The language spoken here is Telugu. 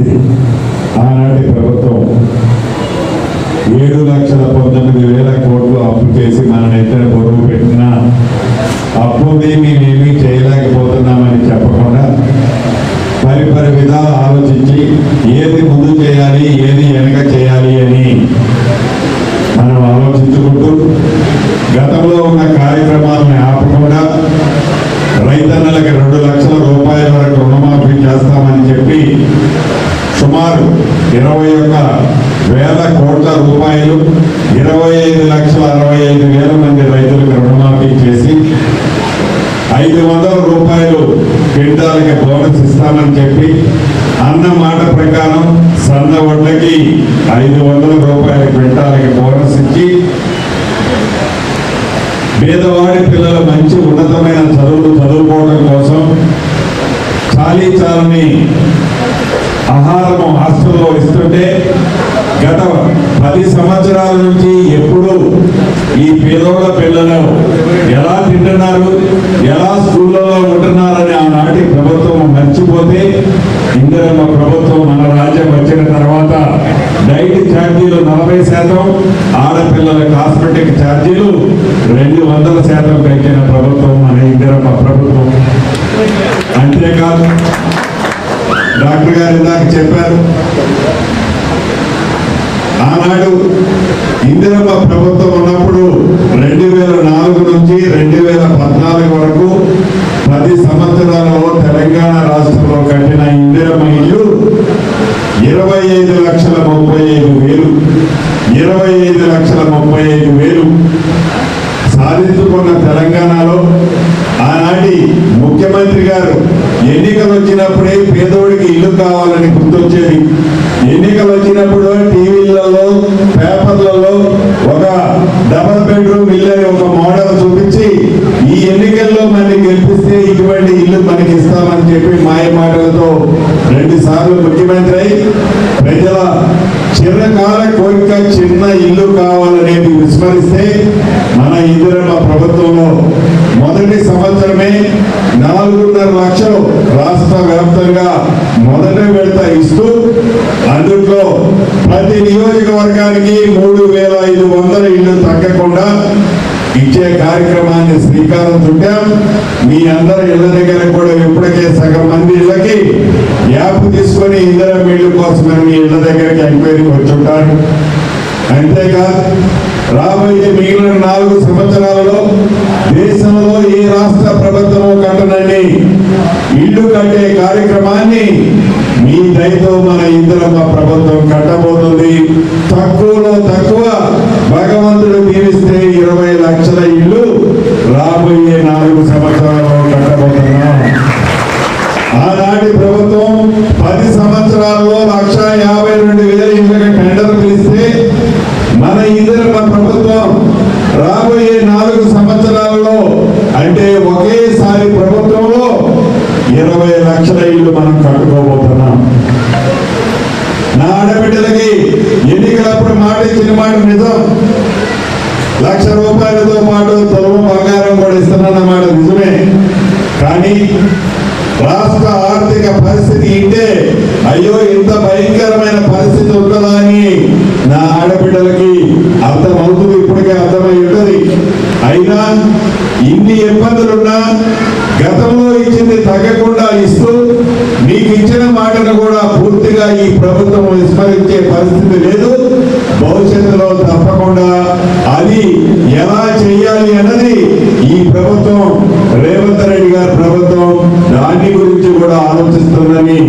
పరిస్థితి ఆనాటి ప్రభుత్వం. ఏడు లక్షల పంతొమ్మిది వేల కోట్లు అప్పు చేసి మన నెత్తిన పొరుగు పెట్టిన అప్పుని మేమేమీ చేయలేకపోతున్నామని చెప్పకుండా పరిపరి విధాలు ఆలోచించి ఏది ముందు చేయాలి ఏది వెనక చేయాలి అని మనం ఆలోచించుకుంటూ గతంలో ఉన్న కార్యక్రమాలను ఆపకుండా రైతన్నలకి రెండు లక్షల రూపాయల వరకు రుణమాఫీ చేస్తామని చెప్పి సుమారు ఇరవై ఒక్క వేల కోట్ల రూపాయలు ఇరవై ఐదు లక్షల అరవై ఐదు వేల మంది రైతులకు రుణమాఫీ చేసి ఐదు వందల రూపాయలు క్వింటాలకి బోనస్ ఇస్తామని చెప్పి అన్న మాట ప్రకారం సన్న వడ్లకి ఐదు వందల రూపాయల క్వింటాలకి బోనస్ ఇచ్చి పేదవాడి పిల్లలు మంచి ఉన్నతమైన చదువులు చదువుకోవడం కోసం చాలీ చాలని ఆహారము హాస్టల్లో ఇస్తుంటే గత పది సంవత్సరాల నుంచి ఎప్పుడు ఈ పేదోళ్ళ పిల్లలు ఎలా తింటున్నారు ఎలా స్కూళ్ళలో ఉంటున్నారని ఆనాటి ప్రభుత్వం మర్చిపోతే ఇందిరమ్మ ప్రభుత్వం మన రాజ్యం వచ్చిన తర్వాత డైట్ ఛార్జీలు నలభై శాతం ఆడపిల్లల కాస్మెటిక్ ఛార్జీలు రెండు వందల శాతం పెంచిన ప్రభుత్వం మన ఇందిరమ్మ ప్రభుత్వం. అంతేకాదు డాక్టర్ గారు ఇందాక చెప్పారు. ఆనాడు ఇందిరమ్మ ప్రభుత్వం ఉన్నప్పుడు రెండు వేల నాలుగు నుంచి రెండు వేల పద్నాలుగు వరకు పది సంవత్సరాలలో తెలంగాణ రాష్ట్రంలో కట్టిన ఇందిరమ్మ ఇల్లు ఇరవై ఐదు లక్షల ముప్పై ఐదు వేలు ఇరవై ఐదు లక్షల ముప్పై ఐదు వేలు సాధించుకున్న తెలంగాణలో ఆనాటి ముఖ్యమంత్రి గారు ఎన్నికలు వచ్చినప్పుడే పేదోడికి ఇల్లు కావాలని గుర్తొచ్చేది. ఎన్నికలు వచ్చినప్పుడు టీవీలలో పేపర్లలో ఒక డబల్ బెడ్రూమ్ ఇల్లు ఒక మోడల్ చూపించి ఈ ఎన్నికల్లో మనకి గెలిపిస్తే ఇటువంటి ఇల్లు మనకి ఇస్తామని చెప్పి మాయ మాటలతో రెండు సార్లు ముఖ్యమంత్రి అయి ప్రజల చిన్నకాల కోరిక చిన్న ఇల్లు కావాలనేది విస్మరిస్తే మన ఇందిరమ్మ ప్రభుత్వంలో మొదటి సంవత్సరమే నాలుగున్నర లక్షలు రాష్ట్ర వ్యాప్తంగా మొదటి విడత ఇస్తూ అందుట్లో ప్రతి నియోజకవర్గానికి మూడు వేల ఐదు వందల ఇల్లు తగ్గకుండా ఇచ్చే కార్యక్రమాన్ని శ్రీకారం చుట్టాం. మీ అందరి ఇళ్ళ దగ్గర కూడా ఇప్పటికే సగం మంది ఇళ్ళకి యాప్ తీసుకొని ఇందిరా ఇల్లు కోసమని మీ ఇళ్ళ దగ్గరికి ఎంక్వైరీ వచ్చుంటారు అంతేకాదు రాబోయే మిగిలిన నాలుగు సంవత్సరాలలో దేశంలో ఏ రాష్ట్ర ప్రభుత్వము కట్టనండి. ఇల్లు కట్టే కార్యక్రమాన్ని మీ దయతో మన ఇందిరమ్మ ప్రభుత్వం కట్టబోతుంది. తక్కువలో తక్కువ భగవంతుడు దీవిస్తే ఇరవై లక్షల ఇల్లు రాబోయే నాలుగు సంవత్సరాలలో కట్టబోతున్నాం. ఆనాటి ప్రభుత్వం పది సంవత్సరాల్లో లక్ష యాభై రెండు వేల మన మా ప్రభుత్వం రాబోయే నాలుగు సంవత్సరాలలో అంటే ఒకేసారి ప్రభుత్వంలో ఇరవై లక్షల ఇల్లు మనం కట్టుకోబోతున్నాం. నా ఆడబిడ్డలకి ఎన్నికలప్పుడు మాట ఇచ్చిన మాట నిజం. లక్ష రూపాయలతో పాటు తొలము బంగారం కూడా ఇస్తున్నానన్నమాట నిజమే. కానీ రాష్ట్ర ఆర్థిక పరిస్థితి ఇంటే అయ్యో ఇంత భయంకరమైన పరిస్థితి ఉంటుందా అని నా ఆడబిడ్డలకి అర్థమవుతుంది ఇప్పటికే అర్థమై ఉంటుంది అయినా ఇన్ని ఇబ్బందులున్నా గతంలో ఇచ్చింది తగ్గకుండా ఇస్తూ మీకు ఇచ్చిన మాటను కూడా పూర్తిగా ఈ ప్రభుత్వం విస్మరించే పరిస్థితి లేదు. భవిష్యత్తులో తప్పకుండా అది ఎలా చేయాలి అన్నది ఈ ప్రభుత్వం రేవంత్ రెడ్డి గారి ప్రభుత్వం దాని గురించి కూడా ఆలోచిస్తుందని